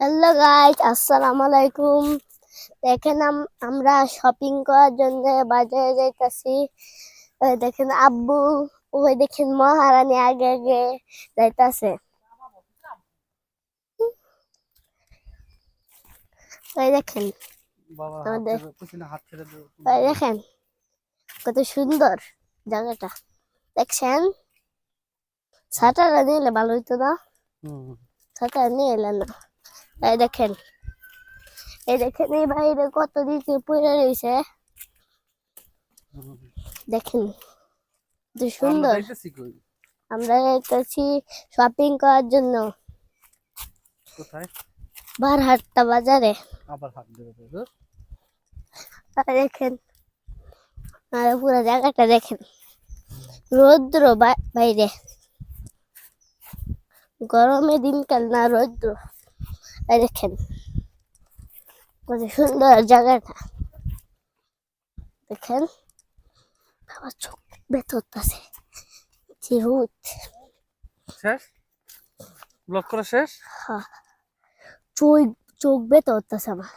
Hello guys আসসালামু আলাইকুম দেখেন আম- আমরা শপিং করার জন্য বাজারে যাইতাছি। দেখেন আব্বু ওই দেখেন মহারানী আগে আগে যাইতাছে। ওই দেখেন আমাদের-। ওই দেখেন কত সুন্দর জায়গাটা। দেখছেন? ছাতাটা নিলে ভালো হইতো না? হুম, নিয়ে এলেন না। এই দেখেন। এই দেখেন এই বাইরে কত দিকে পড়ে রয়েছে। দেখেন কত সুন্দর। আমরা যাইতেছি শপিং করার জন্য। কোথায়? বারহাট্টা বাজারে। আবার দেবে দেখেন আর পুরো জায়গাটা দেখেন। রৌদ্র বাইরে। গরমে দিনকাল না রৌদ্র। দেখেন। কত সুন্দর জায়গাটা। দেখেন আমার চোখ ভেতর যে রোদ। শেষ? ব্লক করা শেষ? হ্যাঁ। চোখ চোখ আছে আমার।